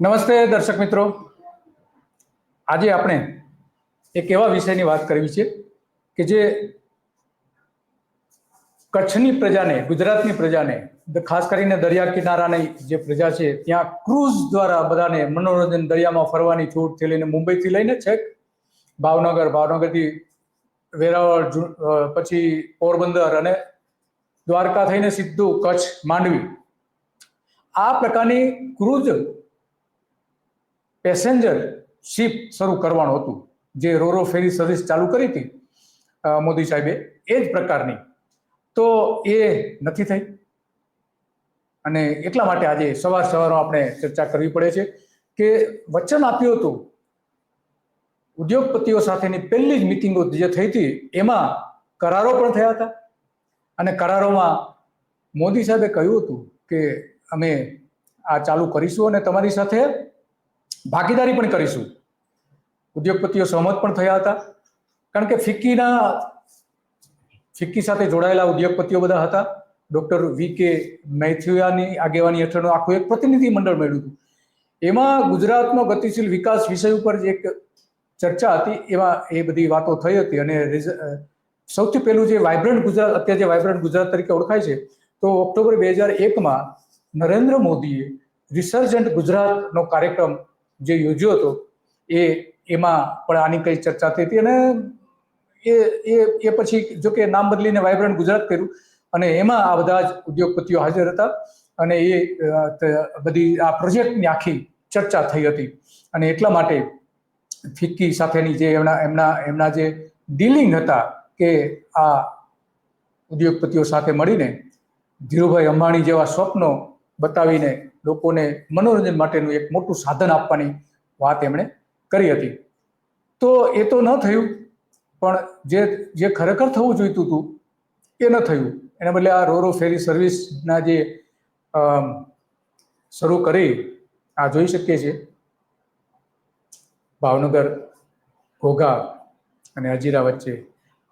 નમસ્તે દર્શક મિત્રો. આજે આપણે એક એવા વિષયની વાત કરવી છે કે જે કચ્છની પ્રજાને, ગુજરાતની પ્રજાને ખાસ કરીને દરિયા કિનારાની જે પ્રજા છે, ત્યાં ક્રૂઝ દ્વારા બધાને મનોરંજન દરિયામાં ફરવાની છૂટથી લઈને મુંબઈથી લઈને છેક ભાવનગર, ભાવનગરથી વેરાવળ પછી પોરબંદર અને દ્વારકા થઈને સીધું કચ્છ માંડવી. આ પ્રકારની ક્રૂઝ પેસેન્જર શિપ શરૂ કરવાનું હતું. જે રોરો ફેરી સર્વિસ ચાલુ કરી હતી મોદી સાહેબે. એ જ પ્રકારની. તો એ નથી થઈ. અને એટલા માટે આજે સવાર સવારમાં આપણે ચર્ચા કરવી પડે છે કે વચન આપ્યું હતું. ઉદ્યોગપતિઓ સાથેની પહેલી જ મિટિંગો જે થઈ હતી, એમાં કરારો પણ થયા હતા. અને કરારોમાં મોદી સાહેબે કહ્યું હતું કે અમે આ ચાલુ કરીશું અને તમારી સાથે ભાગીદારી પણ કરીશું. ઉદ્યોગપતિઓ સહમત પણ થયા હતા. કારણ કે ફિક્કીના ફિક્કી સાથે જોડાયેલા ઉદ્યોગપતિઓ બધા હતા. ડોક્ટર વી કે મૈથિયાની આગેવાની હેઠળનું આખું એક પ્રતિનિધિ મંડળ મળ્યું હતું. એમાં ગુજરાતનો ગતિશીલ વિકાસ વિષય ઉપર જે એક ચર્ચા હતી, એમાં એ બધી વાતો થઈ હતી અને સૌથી પહેલું જે વાઇબ્રન્ટ ગુજરાત, અત્યારે જે વાઇબ્રન્ટ ગુજરાત તરીકે ઓળખાય છે, તો ઓક્ટોબર બે હજાર એકમાં નરેન્દ્ર મોદીએ રિસર્જન્ટ ગુજરાતનો કાર્યક્રમ જે યોજ્યો હતો, એ એમાં પણ આની કઈ ચર્ચા થઈ હતી અને એ એ એ પછી જો કે નામ બદલીને વાઇબ્રન્ટ ગુજરાત કર્યું અને એમાં આ બધા જ ઉદ્યોગપતિઓ હાજર હતા અને એ બધી આ પ્રોજેક્ટની આખી ચર્ચા થઈ હતી અને એટલા માટે ફિક્કી સાથેની જે એમના એમના એમના જે ડીલિંગ હતા કે આ ઉદ્યોગપતિઓ સાથે મળીને ધીરુભાઈ અંબાણી જેવા સ્વપ્નો બતાવીને લોકોને મનોરંજન માટેનું એક મોટું સાધન આપવાની વાત એમણે કરી હતી. તો એ તો ન થયું, પણ જે જે ખરેખર થવું જોઈતું હતું, એ ન થયું. એના બદલે આ રોરો ફેરી સર્વિસના જે શરૂ કરી, આ જોઈ શકીએ છીએ. ભાવનગર, ઘોઘા અને હજીરા વચ્ચે.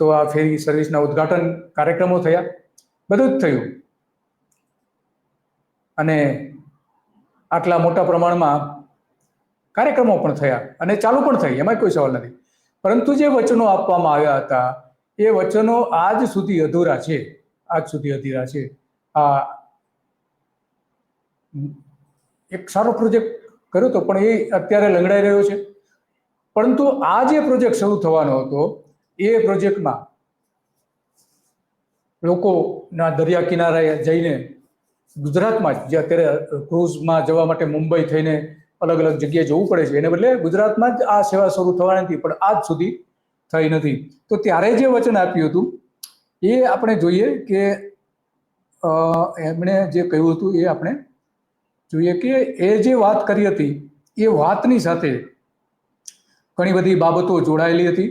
તો આ ફેરી સર્વિસના ઉદ્ઘાટન કાર્યક્રમો થયા. બધું જ થયું. અને આટલા મોટા પ્રમાણમાં કાર્યક્રમો પણ થયા અને ચાલુ પણ થઈ એમાં કોઈ સવાલ નથી. પરંતુ જે વચનો આપવામાં આવ્યા હતા, એ વચનો આજ સુધી અધૂરા છે, આજ સુધી અધૂરા છે. આ એક સારો પ્રોજેક્ટ કર્યો હતો પણ એ અત્યારે લંગડાઈ રહ્યો છે. પરંતુ આ જે પ્રોજેક્ટ શરૂ થવાનો હતો, એ પ્રોજેક્ટમાં લોકોના દરિયા કિનારે જઈને ગુજરાતમાં જ, જે અત્યારે ક્રૂઝમાં જવા માટે મુંબઈ થઈને અલગ અલગ જગ્યાએ જવું પડે છે. એને બદલે ગુજરાતમાં જ આ સેવા શરૂ થવાની હતી, પણ આજ સુધી થઈ નથી. તો ત્યારે જે વચન આપ્યું હતું, એ આપણે જોઈએ કે એમણે જે કહ્યું હતું એ આપણે જોઈએ કે એ જે વાત કરી હતી, એ વાતની સાથે ઘણી બધી બાબતો જોડાયેલી હતી.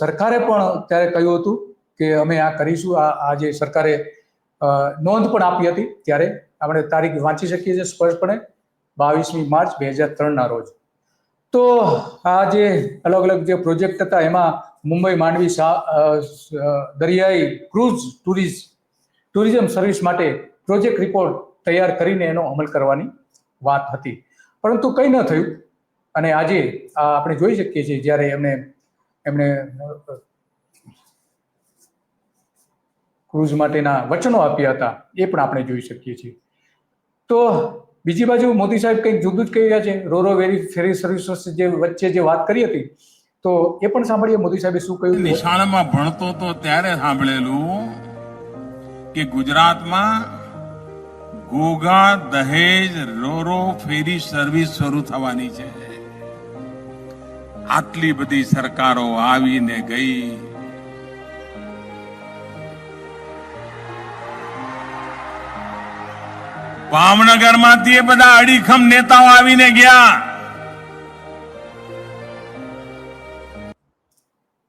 સરકારે પણ ત્યારે કહ્યું હતું કે અમે આ કરીશું, આ આ જે સરકારે નોંધ પણ આપી હતી ત્યારે આપણે તારીખ વાંચી શકીએ છીએ સ્પષ્ટપણે બાવીસમી માર્ચ બે હજાર ત્રણના રોજ. તો આ જે અલગ અલગ જે પ્રોજેક્ટ હતા એમાં મુંબઈ માંડવી દરિયાઈ ક્રૂઝ ટુરિઝ, ટુરિઝમ સર્વિસ માટે પ્રોજેક્ટ રિપોર્ટ તૈયાર કરીને એનો અમલ કરવાની વાત હતી. પરંતુ કંઈ ન થયું અને આજે આપણે જોઈ શકીએ છીએ જ્યારે એમને એમણે ક્રૂઝ માટેના વચનો આપ્યા હતા, એ પણ આપણે જોઈ શકીએ છીએ. તો બીજી બાજુ મોદી સાહેબ કંઈક જુદું જ કહી રહ્યા છે, રોરો વેરી ફેરી સર્વિસીસ જે વચ્ચે જે વાત કરી હતી, તો એ પણ સાંભળીએ મોદી સાહેબે શું કહ્યું. નિશાળમાં ભણતો તો ત્યારે સાંભળેલું કે ગુજરાતમાં ગોગા દહેજ, રોરો ફેરી સર્વિસ શરૂ થવાની છે. આટલી બધી સરકારો આવીને ગઈ. ભાવનગરમાંથી એ બધા અડીખમ નેતાઓ આવીને ગયા.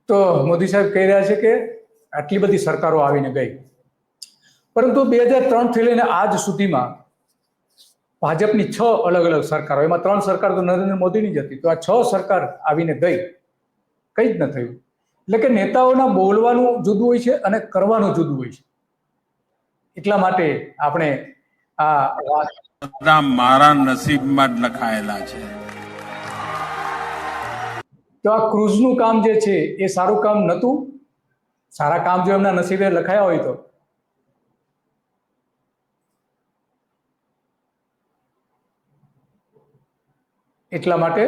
તો મોદી સાહેબ કહી રહ્યા છે કે આટલી બધી સરકારો આવીને ગઈ. પરંતુ બે હજાર ત્રણથી લઈને આજ સુધીમાં ભાજપની છ અલગ અલગ સરકારો, એમાં ત્રણ સરકાર તો નરેન્દ્ર મોદીની જ હતી, તો આ છ સરકાર આવીને ગઈ. કંઈ જ ન થયું. એટલે કે નેતાઓના બોલવાનું જુદું હોય છે અને કરવાનું જુદું હોય છે. એટલા માટે આપણે આ બધા મારા નસીબમાં જ લખાયેલા છે. તો આ ક્રુઝનું કામ જે છે એ સારું કામ નહોતું? સારા કામ જો એમના નસીબે લખાયા હોય તો. એટલા માટે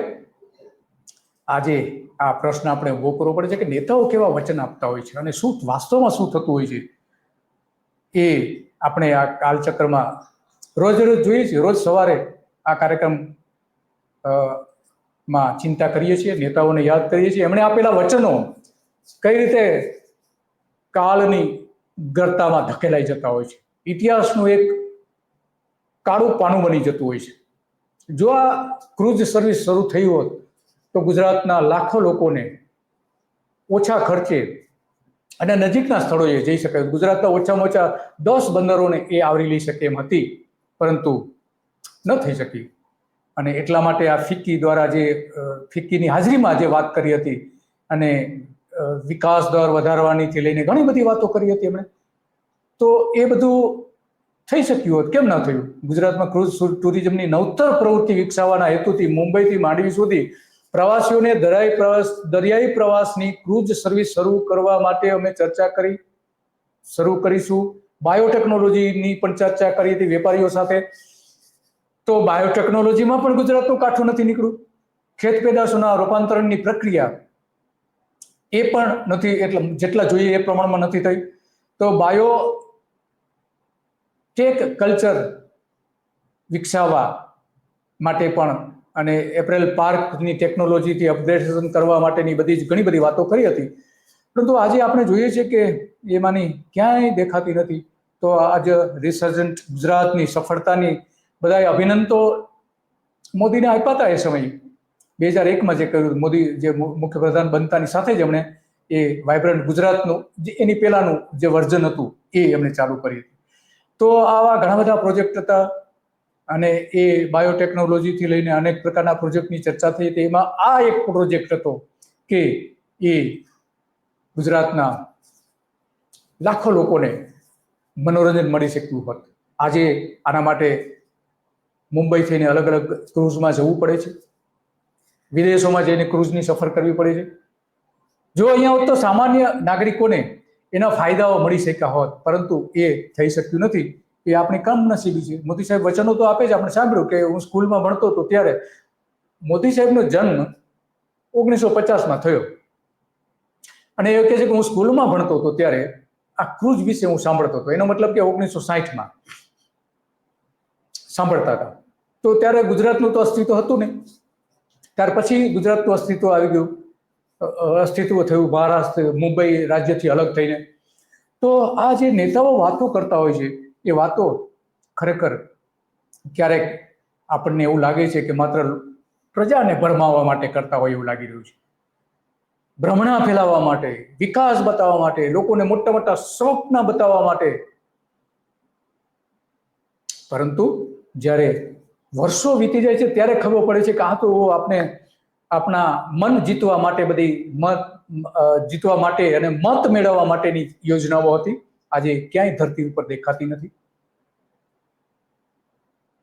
આજે આ પ્રશ્ન આપણે ઊભો કરવો પડે છે કે નેતાઓ કેવા વચન આપતા હોય છે અને શું વાસ્તવમાં શું થતું હોય છે? એ આપણે આ કાલચક્રમાં રોજ રોજ જોઈએ છીએ. રોજ સવારે આ કાર્યક્રમમાં ચિંતા કરીએ છીએ, નેતાઓને યાદ કરીએ છીએ. એમણે આપેલા વચનો કઈ રીતે કાળની ગર્તામાં ધકેલાઈ જતા હોય છે? ઇતિહાસનું એક કાળું પાનું બની જતું હોય છે. જો આ ક્રૂઝ સર્વિસ શરૂ થઈ હોત, તો ગુજરાતના લાખો લોકોને ઓછા ખર્ચે અને નજીકના સ્થળોએ જઈ શકાય. ગુજરાતના ઓછામાં ઓછા દસ બંદરોને એ આવરી લઈ શકે એમ હતી. પરંતુ ન થઈ શકી. અને એટલા માટે આ ફિક્કી દ્વારા જે ફિક્કીની હાજરીમાં જે વાત કરી હતી અને વિકાસ દર વધારવાનીથી લઈને ઘણી બધી વાતો કરી હતી એમણે, તો એ બધું થઈ શક્યું હોત. કેમ ન થયું? ગુજરાતમાં ક્રુઝ ટુરિઝમની નવતર પ્રવૃત્તિ વિકસાવવાના હેતુથી મુંબઈથી માંડવી સુધી પ્રવાસીઓને દરિયાઈ પ્રવાસ, દરિયાઈ પ્રવાસની ક્રુઝ સર્વિસ શરૂ કરવા માટે અમે ચર્ચા કરી, શરૂ કરીશું. બાયોટેકનોલોજીની પણ ચર્ચા કરી હતી વેપારીઓ સાથે. તો બાયોટેકનોલોજીમાં પણ ગુજરાતનું કાઠું નથી નીકળ્યું. ખેત પેદાશોના રૂપાંતરણની પ્રક્રિયા એ પણ નથી, એટલે જેટલા જોઈએ એ પ્રમાણમાં નથી થઈ. તો બાયો ટેક કલ્ચર વિકસાવવા માટે પણ અને એપ્રિલ પાર્કની ટેકનોલોજીથી અપગ્રેડેશન કરવા માટેની બધી જ ઘણી બધી વાતો કરી હતી. પરંતુ આજે આપણે જોઈએ છીએ કે એમાંની ક્યાંય દેખાતી નથી. તો આજ રિસર્જન્ટ ગુજરાતની સફળતાની બધાય અભિનંદન તો મોદીને આપ્યા હતા એ સમયે. બે હજાર એકમાં જે કર્યું, મોદી જે મુખ્યપ્રધાન બનતાની સાથે જ એમણે એ વાઇબ્રન્ટ ગુજરાતનું જે એની પહેલાનું જે વર્ઝન હતું એ એમણે ચાલુ કરી હતી. તો આવા ઘણા બધા પ્રોજેક્ટ હતા અને એ બાયોટેકનોલોજીથી લઈને અનેક પ્રકારના પ્રોજેક્ટની ચર્ચા થઈ હતી. એમાં આ એક પ્રોજેક્ટ હતો કે એ ગુજરાતના લાખો લોકોને મનોરંજન મળી શક્યું હોત. આજે આના માટે મુંબઈ થઈને અલગ અલગ ક્રૂઝમાં જવું પડે છે. વિદેશોમાં જઈને ક્રૂઝની સફર કરવી પડે છે. જો અહીંયા હોત તો સામાન્ય નાગરિકોને એના ફાયદાઓ મળી શક્યા હોત, પરંતુ એ થઈ શક્યું નથી. એ આપણી કમનસીબી છે. મોદી સાહેબ વચનો તો આપે જ આપણે સાંભળ્યું કે હું સ્કૂલમાં ભણતો હતો ત્યારે મોદી સાહેબનો જન્મ ઓગણીસો પચાસમાં થયો. અને એ કહે છે કે હું સ્કૂલમાં ભણતો હતો ત્યારે આ ક્રુઝ વિશે હું સાંભળતો હતો. એનો મતલબ કે ઓગણીસો સાહીઠમાં સાંભળતા હતા. તો ત્યારે ગુજરાતનું તો અસ્તિત્વ હતું નહીં. ત્યાર પછી ગુજરાતનું અસ્તિત્વ આવી ગયું. અસ્તિત્વ થયું મહારાષ્ટ્ર, મુંબઈ રાજ્યથી અલગ થઈને. તો આ જે નેતાઓ વાતો કરતા હોય છે, એ વાતો ખરેખર ક્યારેક આપણને એવું લાગે છે કે માત્ર પ્રજાને ભરમાવવા માટે કરતા હોય એવું લાગી રહ્યું છે. ભ્રમણા ફેલાવવા માટે, વિકાસ બતાવવા માટે, લોકોને મોટા મોટા સ્વપ્ન બતાવવા માટે. પરંતુ જ્યારે વર્ષો વીતી જાય છે, ત્યારે ખબર પડે છે કે આ તો આપણે આપણા મન જીતવા માટે બધી મત જીતવા માટે અને મત મેળવવા માટેની યોજનાઓ હતી. આજે ક્યાંય ધરતી ઉપર દેખાતી નથી.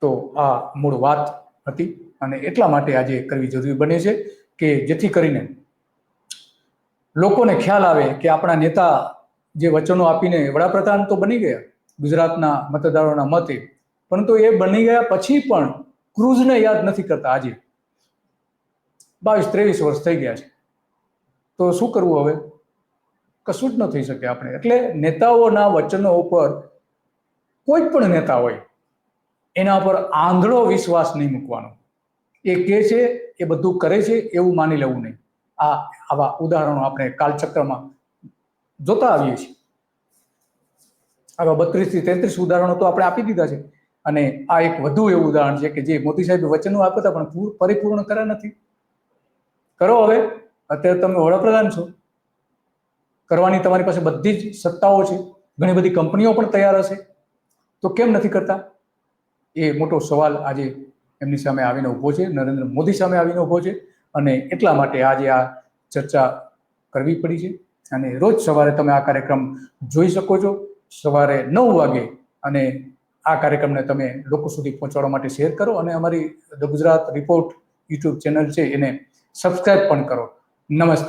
તો આ મૂળ વાત હતી અને એટલા માટે આજે કરવી જરૂરી બને છે કે જેથી કરીને લોકોને ખ્યાલ આવે કે આપણા નેતા જે વચનો આપીને વડાપ્રધાન તો બની ગયા ગુજરાતના મતદારોના મતે, પરંતુ એ બની ગયા પછી પણ ક્રૂઝને યાદ નથી કરતા આજે. બાવીસ ત્રેવીસ વર્ષ થઈ ગયા છે. તો શું કરવું હવે? કશું જ ન થઈ શકે આપણે. એટલે નેતાઓના વચનો ઉપર કોઈ પણ નેતા હોય, એના પર આંધળો વિશ્વાસ નહીં મૂકવાનો. એ કહે છે, એ બધું કરે છે, એવું માની લેવું નહીં. આ આવા ઉદાહરણો આપણે કાલચક્રમાં જોતા આવીએ છીએ. આવા બત્રીસથી તેત્રીસ ઉદાહરણો તો આપણે આપી દીધા છે. અને આ એક વધુ એવું ઉદાહરણ છે કે જે મોદી સાહેબ વચનો આપ્યા હતા, પણ પૂર- પરિપૂર્ણ કર્યા નથી. કરો હવે. અત્યારે તમે વડાપ્રધાન છો. કરવાની તમારી પાસે બધી જ સત્તાઓ છે. ઘણી બધી કંપનીઓ પણ તૈયાર હશે. તો કેમ નથી કરતા? એ મોટો સવાલ આજે એમની સામે આવીને ઊભો છે. નરેન્દ્ર મોદી સામે આવીને ઊભો છે. અને એટલા માટે આજે આ ચર્ચા કરવી પડી છે. અને રોજ સવારે તમે આ કાર્યક્રમ જોઈ શકો છો. સવારે નવ વાગે અને આ કાર્યક્રમને તમે લોકો સુધી પહોંચાડવા માટે શેર કરો અને અમારી the Gujarat report YouTube channel છે એને સબસ્ક્રાઈબ પણ કરો. નમસ્તે.